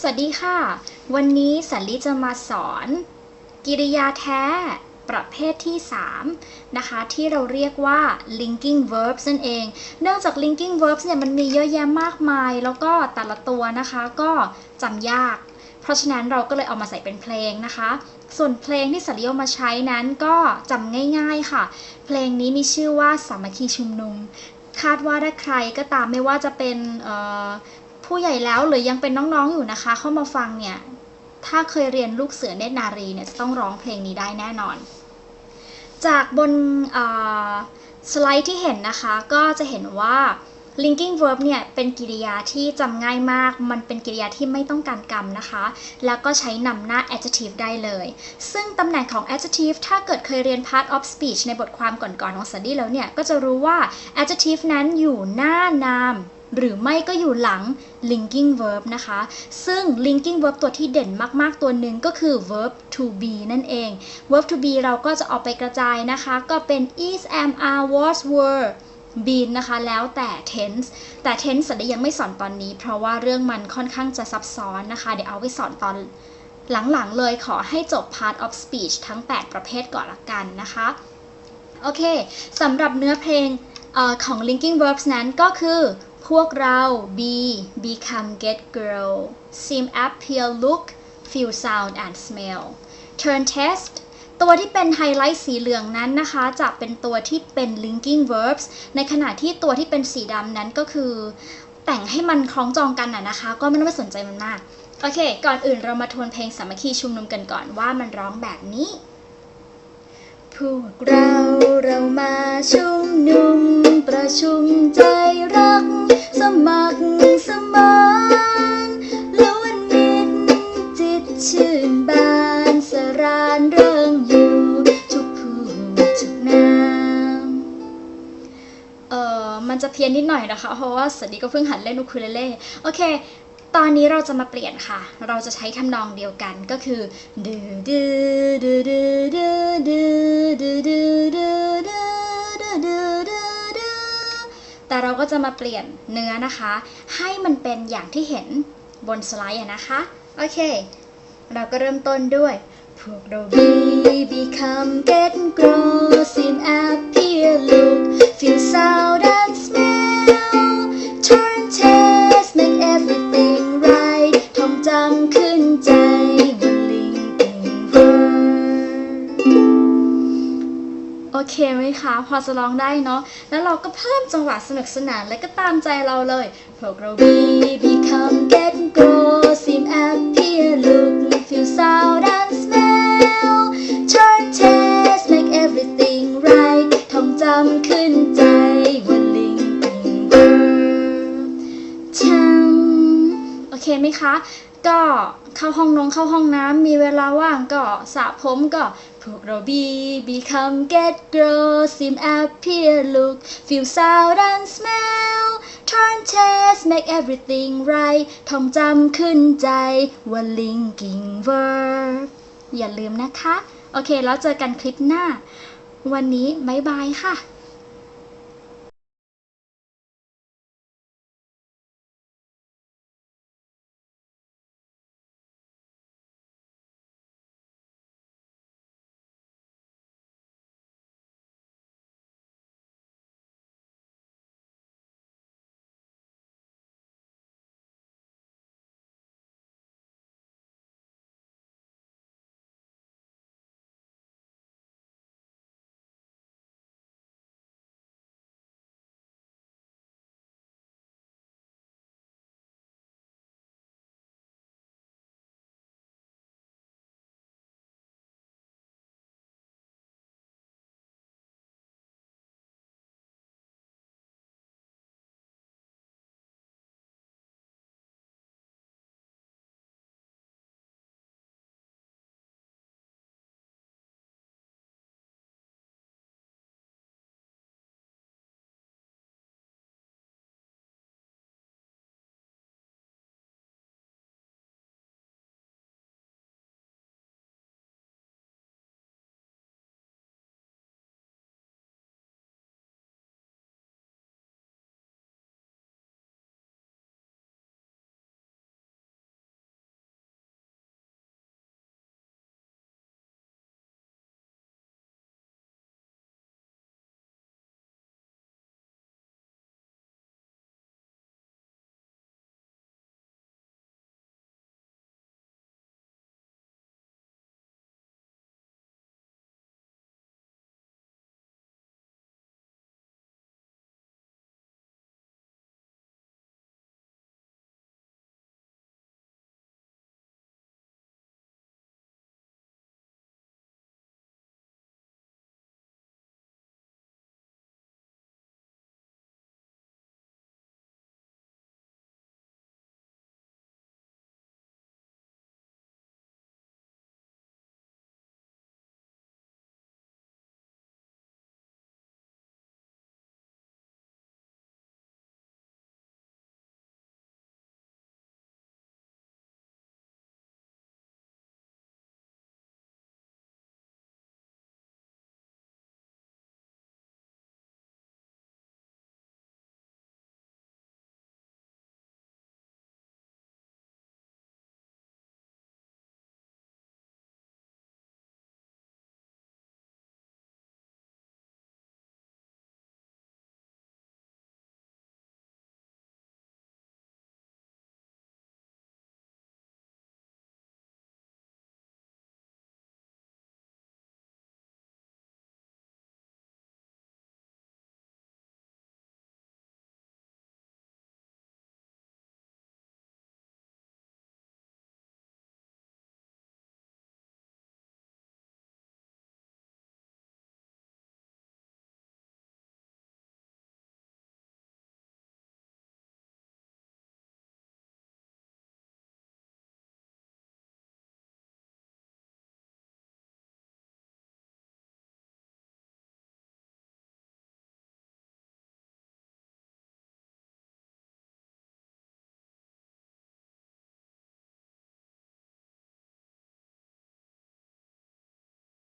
สวัสดีค่ะ วันนี้สันลีจะมาสอน กิริยาแท้ประเภทที่ 3 นะคะ ที่เราเรียกว่า linking verbs นั่นเอง เนื่องจาก linking verbs เนี่ยมันมีเยอะแยะมากมาย แล้วก็แต่ละตัวนะคะก็จำยาก เพราะฉะนั้นเราก็เลยเอามาใส่เป็นเพลงนะคะ ส่วนเพลงที่สันลีเอามาใช้นั้นก็จำง่ายๆค่ะ เพลงนี้มีชื่อว่าสามัคคีชุมนุมคาดว่าถ้าใครก็ตามไม่ว่าจะเป็น ผู้ใหญ่แล้วหรือยังเป็นน้องๆอยู่นะคะ เข้ามาฟังเนี่ย ถ้าเคยเรียนลูกเสือเนตรนารีเนี่ยจะต้องร้องเพลงนี้ได้แน่นอน จากบนสไลด์ที่เห็นนะคะ ก็จะเห็นว่า linking verb เนี่ยเป็นกริยาที่จำง่ายมาก มันเป็นกริยาที่ไม่ต้องการกรรมนะคะ แล้วก็ใช้นำหน้า adjective ได้เลย ซึ่งตำแหน่งของ adjective ถ้าเกิดเคยเรียน part of speech ในบทความก่อนๆของ study แล้วเนี่ย ก็จะรู้ว่า adjective นั้นอยู่หน้านาม หรือไม่ก็อยู่หลัง linking verb นะคะ ซึ่ง linking verb ตัวที่เด่นมาก ๆ ตัวหนึ่งก็คือ verb to be นั่นเอง verb to be เราก็จะเอาไปกระจายนะคะ ก็เป็น is am are was were been นะคะ แล้วแต่ tense แต่ tense สันได้ยังไม่สอนตอนนี้ เพราะว่าเรื่องมันค่อนข้างจะซับซ้อนนะคะ เดี๋ยวเอาไว้สอนตอนหลัง ๆ เลยขอให้จบ part of speech ทั้ง 8 ประเภทก่อนละกันนะคะ โอเคสำหรับเนื้อเพลงอของ linking verbs นั้นก็คือ พวกเรา be become get grow seem appear look feel sound and smell turn test ตัวที่เป็นไฮไลท์สีเหลืองนั้นนะคะ จะเป็นตัวที่เป็น linking verbs ในขณะที่ตัวที่เป็นสีดำนั้นก็คือ แต่งให้มันคล้องจองกันน่ะนะคะ ก็ไม่ต้องไปสนใจมันมาก โอเค ก่อนอื่นเรามาทวนเพลงสามัคคีชุมนุมกันก่อนว่ามันร้องแบบนี้ พวกเราเรามาชุมนุม ประชุมใจรัก สมัครสมานล้วนมิตรจิตชื่นบานสรานเริงอยู่ ทุกผู้ทุกนามเอ่อมันจะเพี้ยนนิดหน่อยนะคะ เพราะว่าสวัสดีก็เพิ่งหัดเล่นอูคูเลเล่โอเคตอนนี้เราจะมาเปลี่ยนค่ะ เราจะใช้ทำนองเดียวกันก็คือดูดูดูดูดูดูดูดูดูดูดูดูดูดู แต่เราก็จะมาเปลี่ยนเนื้อนะคะ ให้มันเป็นอย่างที่เห็นบนสไลด์นะคะ โอเค เราก็เริ่มต้นด้วย พวกเรา be become get grow seem appear look feel sound and smell turn taste make everything right ท่องจำขึ้น เคไหมคะ พอจะร้องได้เนาะ แล้วเราก็เพิ่มจังหวะสนุกสนานและก็ตามใจเราเลยพวกเรา be become get grow seem appear look feel sound and smell turn taste make everything right ท่องจำขึ้นใจว่า linking verb ช่างโอเคไหมคะ ก็เข้าห้องนงเข้าห้องน้ำมีเวลาว่างก็สระผมก็พวกเรา be become get grow seem appear look feel sound and smell turn taste make everything right ท่องจำขึ้นใจว่า linking verb อย่าลืมนะคะ โอเค แล้วเจอกันคลิปหน้า วันนี้บ๊ายบายค่ะ